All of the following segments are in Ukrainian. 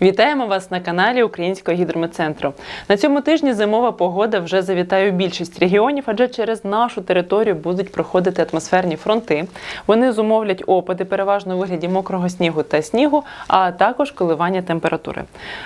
Вітаємо вас на каналі Українського гідрометцентру. На цьому тижні зимова погода вже завітає у більшість регіонів, адже через нашу територію будуть проходити атмосферні фронти. Вони зумовлять опади, переважно у вигляді мокрого снігу та снігу, а також коливання температури.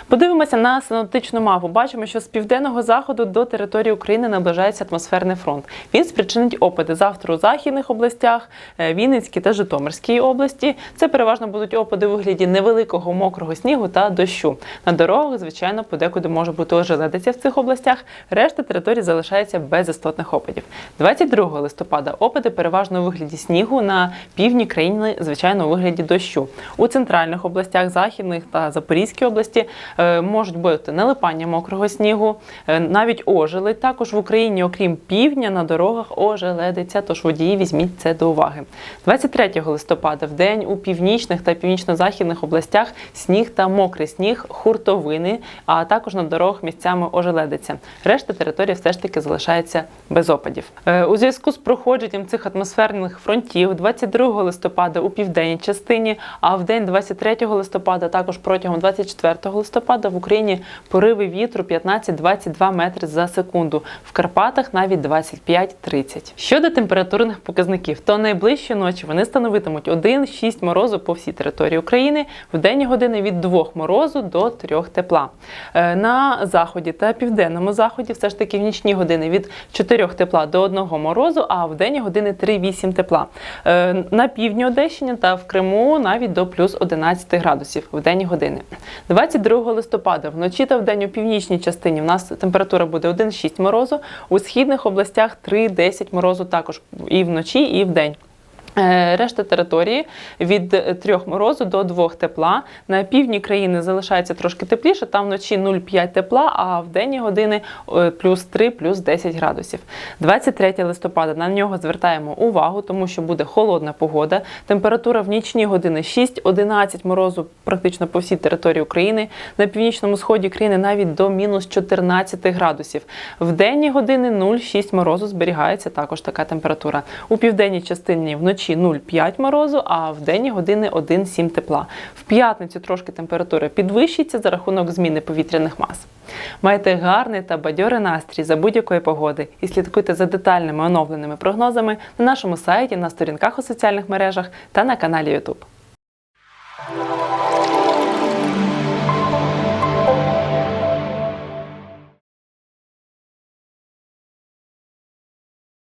Подивимося на синоптичну мапу. Бачимо, що з південного заходу до території України наближається атмосферний фронт. Він спричинить опади завтра у західних областях, е, Вінницькій та Житомирській області. Це переважно будуть опади у вигляді невеликого мокрого снігу та дощу. На дорогах, звичайно, подекуди може бути ожеледиця в цих областях. Решта території залишається без істотних опадів. 22 листопада опади переважно у вигляді снігу на півдні країни, звичайно, у вигляді дощу. У центральних областях, західних та Запорізькій області е, можуть бути налипання мокрого снігу, е, навіть ожеледь. Також в Україні, окрім півдня, на дорогах ожеледиться, тож водії візьміть це до уваги. 23 листопада в день у північних та північно-західних областях сніг та мокрий сніг, хуртовини, а також на дорогах місцями ожеледиться. Решта території все ж таки залишається без опадів. Е, У зв'язку з проходженням цих атмосферних фронтів 22 листопада у південній частині, а в день 23 листопада, також протягом 24 листопада в Україні пориви вітру 15-22 метри за секунду. В Карпатах навіть 25-30. Щодо температурних показників, то найближчі ночі вони становитимуть 1-6 морозу по всій території України, в денні години від 2 морозу до 3 тепла. Е, На заході та південному заході все ж таки в нічні години від 4 тепла до 1 морозу, а в денні години 3-8 тепла. Е, На півдні Одещини та в Криму навіть до плюс 11 градусів в денні години. 22 листопада вночі та вдень у північній частині в нас температура буде 1-6 морозу, у східних областях 3-10 морозу також і вночі, і вдень. Е, Решта території від 3 морозу до 2 тепла. На півдні країни залишається трошки тепліше, там вночі 0,5 тепла, а в денні години е, плюс 3, плюс 10 градусів. 23 листопада на нього звертаємо увагу, тому що буде холодна погода. Температура в нічні години 6-11 морозу практично по всій території України. На північному сході країни навіть до мінус 14 градусів. В денні години 0,6 морозу зберігається також така температура. У південній частині вночі 0,5 морозу, а в денні години 1,7 тепла. В п'ятницю трошки температура підвищиться за рахунок зміни повітряних мас. Майте гарний та бадьорий настрій за будь-якої погоди і слідкуйте за детальними оновленими прогнозами на нашому сайті, на сторінках у соціальних мережах та на каналі YouTube.